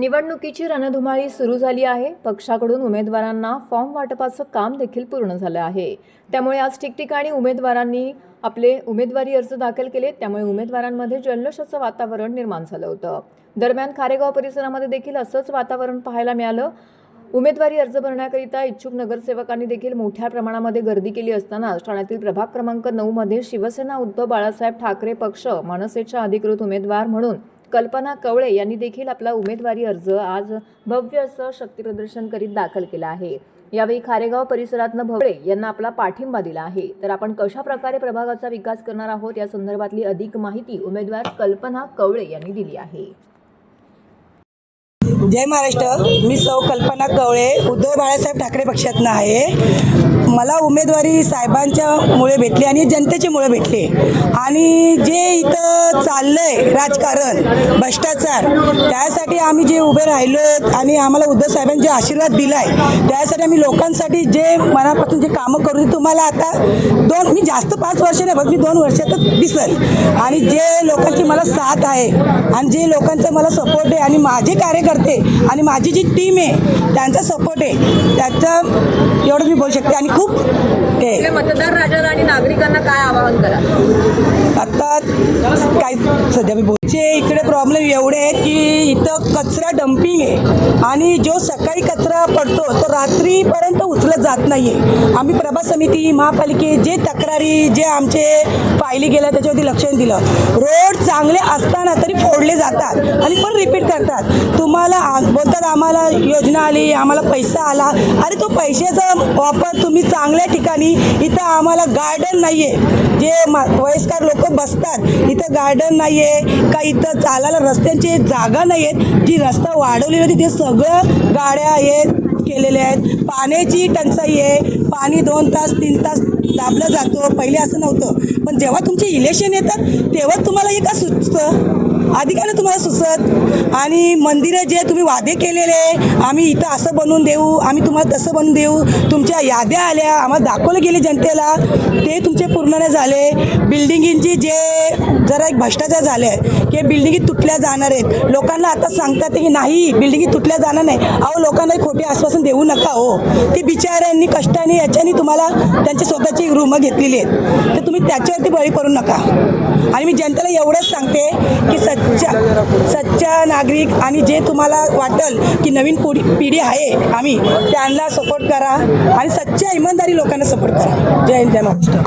निवडणुकीची रणधुमाळी सुरू झाली आहे. पक्षाकडून उमेदवारांना फॉर्म वाटपाचं काम देखील पूर्ण झालं आहे. त्यामुळे आज ठिकठिकाणी उमेदवारांनी आपले उमेदवारी अर्ज दाखल केले. त्यामुळे उमेदवारांमध्ये जल्लोषाचं वातावरण निर्माण झालं होतं. दरम्यान खारेगाव परिसरामध्ये देखील असंच वातावरण पाहायला मिळालं. उमेदवारी अर्ज भरण्याकरिता इच्छुक नगरसेवकांनी देखील मोठ्या प्रमाणामध्ये गर्दी केली असताना ठाण्यातील प्रभाग क्रमांक नऊमध्ये शिवसेना उद्धव बाळासाहेब ठाकरे पक्ष मनसेच्या अधिकृत उमेदवार म्हणून कल्पना कवळे यांनी देखील आपला उमेदवारी अर्ज आज भव्य असं शक्तीप्रदर्शन करीत दाखल केला आहे. यावेळी खारेगाव परिसरातनं भवळे यांना आपला पाठिंबा दिला आहे. तर आपण कशा प्रकारे प्रभागाचा विकास करणार आहोत या संदर्भातली अधिक माहिती उमेदवार कल्पना कवळे यांनी दिली आहे. जय महाराष्ट्र. मी सौ कल्पना कवळे. उद्धव बाळासाहेब ठाकरे पक्षातनं आहे. मला उमेदवारी साहेबांच्या मुळे भेटली आणि जनतेच्या भेटली. आणि जे इथं चाललंय राजकारण भ्रष्टाचार त्यासाठी आम्ही जे उभे राहिलो आणि आम्हाला उद्धव साहेबांनी जे आशीर्वाद दिलाय त्यासाठी आम्ही लोकांसाठी जे मनापासून जे कामं करू तुम्हाला आता दोन मी जास्त पाच वर्ष नाही बघ मी दोन वर्षातच दिसल. आणि जे लोकांची मला साथ आहे आणि जे लोकांचा मला सपोर्ट आहे आणि माझे कार्यकर्ते आणि माझी जी टीम आहे त्यांचा सपोर्ट आहे त्याचं एवढं मी बोलू शकते. आणि खूप मतदार राजा आणि नागरिकांना काय आवाहन करा? आता काय सध्या मी बोलचे इकडे प्रॉब्लेम एवढे आहेत की इथं कचरा डम्पिंग आहे. आणि जो सकाळी कचरा पडतो तो रात्रीपर्यंत उचलत जात नाही आहे आम्ही प्रभा समिती महापालिके जे तक्रारी जे आमचे फायली गेल्या त्याच्यावरती लक्ष दिलं. रोड चांगले असताना तरी फोडले जातात आणि पण रिपीट करतात. तुम्हाला बोलतात आम्हाला योजना आली आम्हाला पैसा आला. अरे तो पैशाचा वापर तुम्ही चांगल्या ठिकाणी इथं आम्हाला गार्डन नाही आहे जे मा वयस्कर लोक बसतात इथं गार्डन नाही आहे का इथं चालायला रस्त्यांची जागा नाही आहेत जी रस्ता वाढवलेली होती ते सगळं गाड्या आहेत केलेल्या आहेत. पाण्याची टंचाई आहे. पाणी दोन तास तीन तास दाबलं जातो. पहिले असं नव्हतं. पण जेव्हा तुमचे इलेक्शन येतात तेव्हा तुम्हाला हे का सुचतं. आधी काय ना तुम्हाला सुचत. आणि मंदिरं जे तुम्ही वादे केलेले आम्ही इथं असं बनवून देऊ आम्ही तुम्हाला तसं बनवून देऊ. तुमच्या याद्या आल्या आम्हाला दाखवलं गेले जनतेला. ते तुमचे पूर्ण नाही झाले. बिल्डिंगींची जे जरा एक भ्रष्टाचार झाले आहे की बिल्डिंगी तुटल्या जाणार आहेत. लोकांना आता सांगतात की नाही बिल्डिंगी तुटल्या जाणार नाही. अहो लोकांना खोटे आश्वासन देऊ नका हो. ते बिचाऱ्यांनी कष्टाने याच्यानी तुम्हाला त्यांची स्वतःची रूमं घेतलेली आहेत. तर तुम्ही त्याच्यावरती बळी पडू नका. आणि मी जनतेला एवढंच सांगते की सच्चा सच्चा नागरिक आणि जे तुम्हाला वाटेल की नवीन पुढी पिढी आहे आम्ही त्यांना सपोर्ट करा आणि सच्च्या इमानदारी लोकांना सपोर्ट करा. जय हिंद जय महाराष्ट्र.